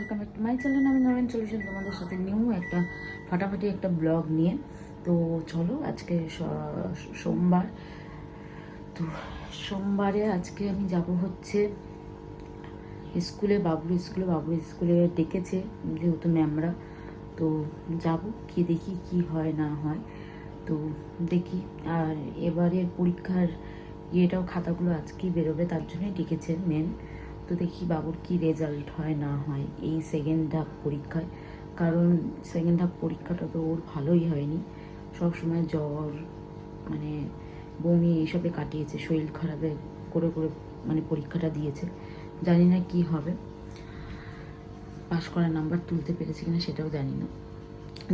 Welcome back to my channel আমি Naren solution তোমাদের সাথে নিউ একটা, ফাটাফাটি একটা ব্লগ নিয়ে। তো চলো আজকে সোমবার। তো সোমবারে আজকে আমি যাব হচ্ছে স্কুলে, বাবুর স্কুলে বাবুর স্কুলে ডেকেছে যেহেতু ম্যামরা। তো যাব, কি দেখি কি হয় না হয়। তো দেখি, আর এবারের পরীক্ষার ইয়েটাও, খাতাগুলো আজকেই বেরোবে, তার জন্যই ডেকেছে মেন তো দেখি বাবুর কি রেজাল্ট হয়, না হয়। এই সেকেন্ড হাফ পরীক্ষায়। কারণ সেকেন্ড হাফ পরীক্ষাটা তো ওর ভালোই হয়নি। সবসময় জ্বর মানে বমি এইসবে কাটিয়েছে, শরীর খারাপে করে করে মানে পরীক্ষাটা দিয়েছে। জানি না কি হবে। পাশ করার নাম্বার তুলতে পেরেছে কিনা সেটাও জানি না।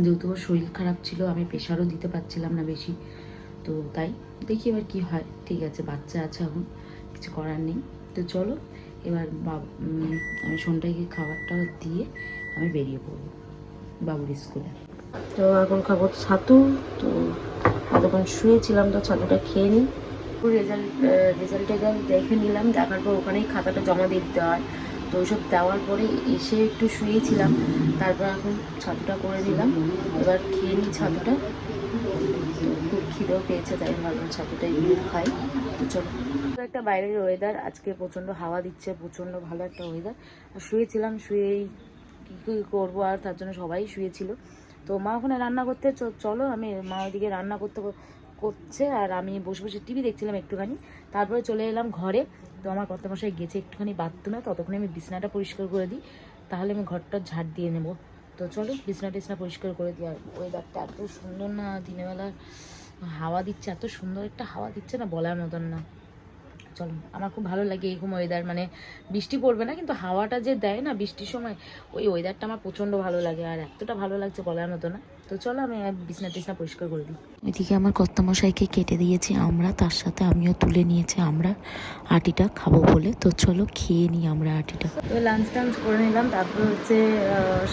যেহেতু ওর শরীর খারাপ ছিল, আমি প্রেশারও দিতে পারছিলাম না বেশি। তো তাই দেখি এবার কি হয়। ঠিক আছে, বাচ্চা আছে এখন, কিছু করার নেই। তো চলো এবার বাব- আমি সোনটাকে খাবারটা দিয়ে আমি বেরিয়ে পড়ব বাবুর স্কুলে। তো এখন খাব ছাতু তো এতক্ষণ শুয়েছিলাম তো ছাতুটা খেয়ে নিই। রেজাল্ট রেজাল্ট টেজাল্ট দেখে নিলাম দেখার পর ওখানেই খাতাটা জমা দিয়ে দিতে হয়। তো ওইসব দেওয়ার পরে এসে একটু শুয়েছিলাম তারপর এখন ছাতুটা করে দিলাম এবার খেয়ে নিই ছাতুটা। খিদেও পেয়েছে, তাই ভাবলাম ছাতুটা এগুলো তো চলো। একটা বাইরের ওয়েদার আজকে প্রচণ্ড হাওয়া দিচ্ছে, প্রচণ্ড ভালো একটা ওয়েদার আর শুয়েছিলাম, শুয়েই কী কী করব আর তার জন্য সবাই শুয়েছিল। তো মা ওখানে রান্না করতে চলো, আমি মা ওইদিকে রান্না করতে করছে আর আমি বসে বসে টিভি দেখছিলাম একটুখানি। তারপরে চলে এলাম ঘরে। তো আমার কর্তামশাই গেছে একটুখানি বাথরুমে ততক্ষণে আমি বিছনাটা পরিষ্কার করে দিই। তাহলে আমি ঘরটা ঝাড় দিয়ে নেব। তো চলো বিছনা টিছনা পরিষ্কার করে দিই। আর ওয়েদারটা এত সুন্দর না দিনের বেলা হাওয়া দিচ্ছে এত সুন্দর একটা হাওয়া দিচ্ছে না বলার মতন না। চলো আমার খুব ভালো লাগে এরকম ওয়েদার মানে বৃষ্টি পড়বে না কিন্তু হাওয়াটা যে দেয় না বৃষ্টির সময় ওই ওয়েদারটা আমার প্রচণ্ড ভালো লাগে আর এতটা ভালো লাগছে বলার মতো না। তো চলো আমি বিছনা টিছনা পরিষ্কার করে দিই। এদিকে আমার কর্তামশাইকে কেটে দিয়েছি আমরা তার সাথে আমিও তুলে নিয়েছি আমরা আটিটা খাব বলে। তো চলো খেয়ে নিই আমরা আটিটা। তো লাঞ্চ টাঞ্চ করে নিলাম তারপরে হচ্ছে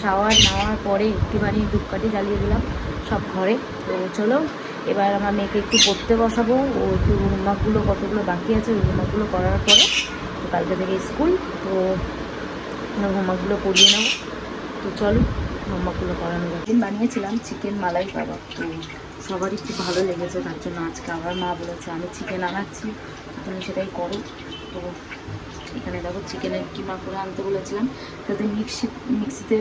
শাওয়ার নেওয়ার পরে একটুখানি ধূপকাঠি জ্বালিয়ে দিলাম সব ঘরে। তো চলো এবার আমার মেয়েকে একটু পড়তে বসাবো, ও একটু হোমওয়ার্কগুলো কতগুলো বাকি আছে ওই হোমওয়ার্কগুলো করার পরে, তো কালকে থেকে স্কুল, তো হোমওয়ার্কগুলো পড়িয়ে নেব। তো চলো হোমওয়ার্কগুলো করানো যাবে বানিয়েছিলাম চিকেন মালাই কাবাব তো সবারই খুব ভালো লেগেছে, তার জন্য আজকে আবার মা বলেছে, আমি চিকেন আনাচ্ছি, তুমি সেটাই করো। তো এখানে দেখো চিকেনের কিমা করে আনতে বলেছিলাম। যাতে মিক্সি, মিক্সিতে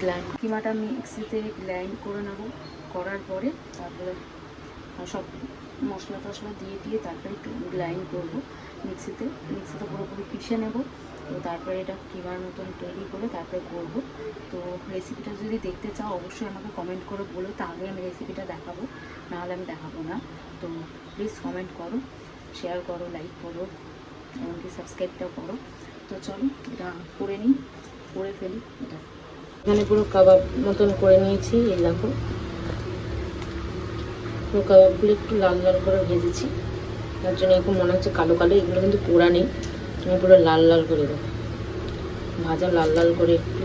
গ্ল্যান্ড কিমাটা মিক্সিতে গ্ল্যান্ড করে নেব। করার পরে তারপরে সব মশলা টশলা দিয়ে দিয়ে তারপরে একটু গ্লাইন্ড করব। মিক্সিতে মিক্সিতে পুরোপুরি পিষে নেব। তো তারপরে এটা কিমার মতন তৈরি করে তারপরে করব। তো রেসিপিটা যদি দেখতে চাও, অবশ্যই আমাকে কমেন্ট করে বলো। তাহলে আমি রেসিপিটা দেখাবো, নাহলে আমি দেখাবো না। তো প্লিজ কমেন্ট করো শেয়ার করো লাইক করো এমনকি সাবস্ক্রাইবটাও করো। তো চলো, এটা করে নিই, করে ফেলি, এটা। এখানে পুরো কাবাব মতন করে নিয়েছি, এই দেখো। পুরো কাবাবগুলো একটু লাল লাল করে ভেজেছি। তার জন্য এখন মনে হচ্ছে কালো কালো, এগুলো কিন্তু পোড়া নেই। আমি পুরো লাল লাল করে দেবো। ভাজা লাল লাল করে একটু।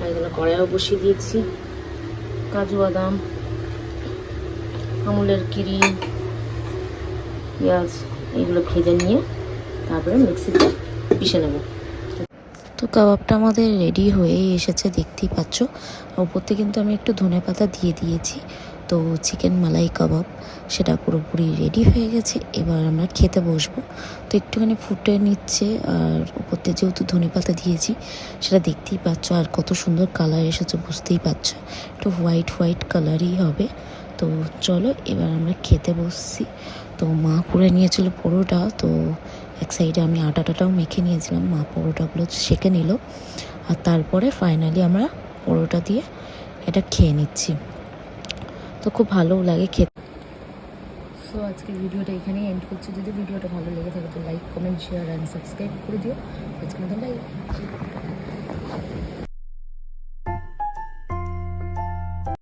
আর এখানে কড়াইও বসিয়ে দিয়েছি। কাজু বাদাম, আমুলের ক্রিম পেঁয়াজ এগুলো ভেজে নিয়ে তারপরে মিক্সিতে পিষে নেব। তো কাবাবটা আমাদের রেডি হয়েই এসেছে, দেখতেই পাচ্ছ। আর ওপর থেকে কিন্তু আমি একটু ধনে পাতা দিয়ে দিয়েছি। তো চিকেন মালাই কাবাব, সেটা পুরোপুরি রেডি হয়ে গেছে। এবার আমরা খেতে বসবো। তো একটুখানি ফুটে নিচ্ছে, আর ওপর থেকে যেহেতু ধনে পাতা দিয়েছি, সেটা দেখতেই পাচ্ছ। আর কত সুন্দর কালার এসেছে, বুঝতেই পারছ একটু হোয়াইট হোয়াইট কালারই হবে। তো চলো, এবার আমরা খেতে বসছি। তো মা করে নিয়েছিল পরোটা, তো এক সাইডে আমি আটাটাটাও মেখে নিয়েছিলাম, মা পরোটাগুলো সেঁকে নিল, আর তারপরে ফাইনালি আমরা পরোটা দিয়ে এটা খেয়ে নিচ্ছি। তো খুব ভালোও লাগে খেতে। সো আজকে ভিডিওটা এখানেই এন্ড করছি। যদি ভিডিওটা ভালো লেগে থাকে তো like comment share and subscribe করে দিও। আজকে মতো বাই